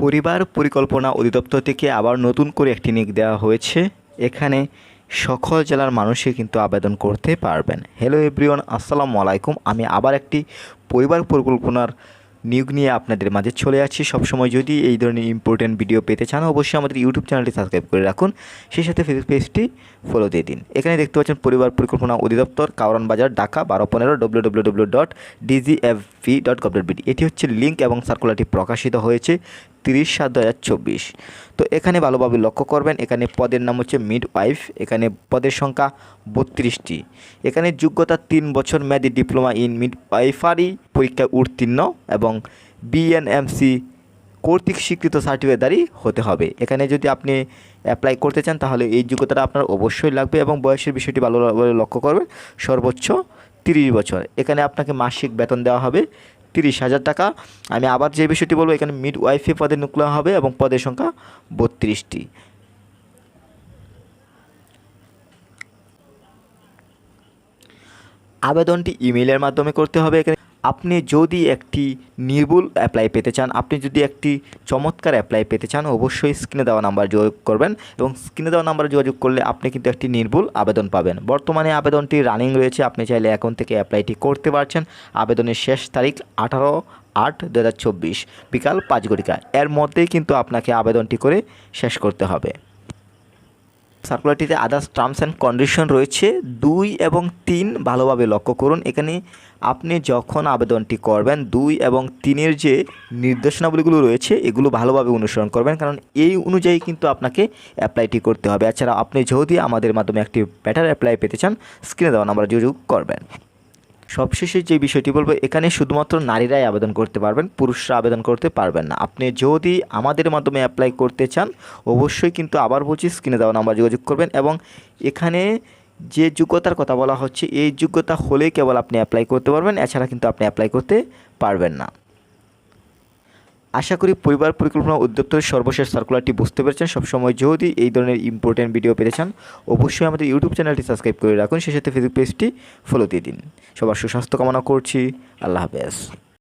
পরিবার পরিকল্পনা অধিদপ্তর থেকে আবার নতুন করে একটি নিয়োগ দেওয়া হয়েছে। এখানে সকল জেলার মানুষই কিন্তু আবেদন করতে পারবেন। হ্যালো এভরিওয়ান আসসালামু আলাইকুম। আমি আবার একটি পরিবার পরিকল্পনার নিয়োগ নিয়ে আপনাদের মাঝে চলে আসছি সবসময় যদি এই ধরনের ইম্পর্টেন্ট ভিডিও পেতে চান, অবশ্যই আমাদের ইউটিউব চ্যানেলটি সাবস্ক্রাইব করে রাখুন। সেই সাথে ফেসবুক পেজটি ফলো দিয়ে দিন। এখানে দেখতে পাচ্ছেন পরিবার পরিকল্পনা অধিদপ্তর কাউরান বাজার ঢাকা, বারো পনেরো W W W dot DGFV dot gov dot BD এটি হচ্ছে লিঙ্ক এবং সার্কুলারটি প্রকাশিত হয়েছে। তিরিশ সাত দু তো এখানে ভালোভাবে লক্ষ্য করবেন, এখানে পদের নাম হচ্ছে মিড ওয়াইফ, এখানে পদের সংখ্যা বত্রিশটি। এখানে যোগ্যতা তিন বছর মেয়াদি ডিপ্লোমা ইন মিড ওয়াইফারি, পরীক্ষায় উত্তীর্ণ এবং বিএনএমসি কর্তৃক স্বীকৃত সার্টিফিকেটদারি হতে হবে। এখানে যদি আপনি অ্যাপ্লাই করতে চান, তাহলে এই যোগ্যতাটা আপনার অবশ্যই লাগবে এবং বয়সের বিষয়টি ভালোভাবে লক্ষ্য করবেন। সর্বোচ্চ তিরিশ বছর। এখানে আপনাকে মাসিক বেতন দেওয়া হবে তিরিশ হাজার টাকা। আমি আবার যে বিষয়টি বলব, এখানে মিড ওয়াইফে পদে নুকলা হবে এবং পদের সংখ্যা বত্রিশটি। আবেদনটি ইমেইলের মাধ্যমে করতে হবে। এখানে আপনি যদি একটি নির্ভুল অ্যাপ্লাই পেতে চান, আপনি যদি একটি চমৎকার অ্যাপ্লাই পেতে চান, অবশ্যই স্ক্রিনে দেওয়া নাম্বার যোগাযোগ করবেন এবং স্ক্রিনে দেওয়া নাম্বারে যোগাযোগ করলে আপনি কিন্তু একটি নির্ভুল আবেদন পাবেন। বর্তমানে আবেদনটি রানিং রয়েছে, আপনি চাইলে এখন থেকে অ্যাপ্লাইটি করতে পারছেন। আবেদনের শেষ তারিখ আঠারো আট দু বিকাল পাঁচ ঘটিকা। এর মধ্যেই কিন্তু আপনাকে আবেদনটি করে শেষ করতে হবে। সার্কুলারটিতে আদার্স টার্মস অ্যান্ড কন্ডিশন রয়েছে। দুই এবং তিন ভালোভাবে লক্ষ্য করুন। এখানে আপনি যখন আবেদনটি করবেন, দুই এবং তিনের যে নির্দেশনাবলীগুলো রয়েছে, এগুলো ভালোভাবে অনুসরণ করবেন, কারণ এই অনুযায়ী কিন্তু আপনাকে অ্যাপ্লাইটি করতে হবে। এছাড়া আপনি যদি আমাদের মাধ্যমে একটি ব্যাটার অ্যাপ্লাই পেতে চান স্ক্রিনে দেওয়া নাম্বার যোগাযোগ করবেন। সবশেষে যে বিষয়টি বলব, এখানে শুধুমাত্র নারীরাই আবেদন করতে পারবেন, পুরুষরা আবেদন করতে পারবেন না। আপনি যদি আমাদের মাধ্যমে অ্যাপ্লাই করতে চান, অবশ্যই কিন্তু আবার বলছি স্ক্রিনে দেওয়া নাম্বার যোগাযোগ করবেন এবং এখানে যে যোগ্যতার কথা বলা হচ্ছে, এই যোগ্যতা হলে কেবল আপনি অ্যাপ্লাই করতে পারবেন, এছাড়া কিন্তু আপনি অ্যাপ্লাই করতে পারবেন না। আশা করি পরিবার পরিকল্পনা অধিদপ্তরের সর্বশেষ সার্কুলারটি বুঝতে পেরেছেন। সবসময় যদি এই ধরনের ইম্পর্টেন্ট ভিডিও পেতে চান, অবশ্যই আমাদের ইউটিউব চ্যানেলটি সাবস্ক্রাইব করে রাখুন। সেই সাথে ফেসবুক পেজটি ফলো দিয়ে দিন। সবার সুস্বাস্থ্য কামনা করছি। আল্লাহ হাফেজ।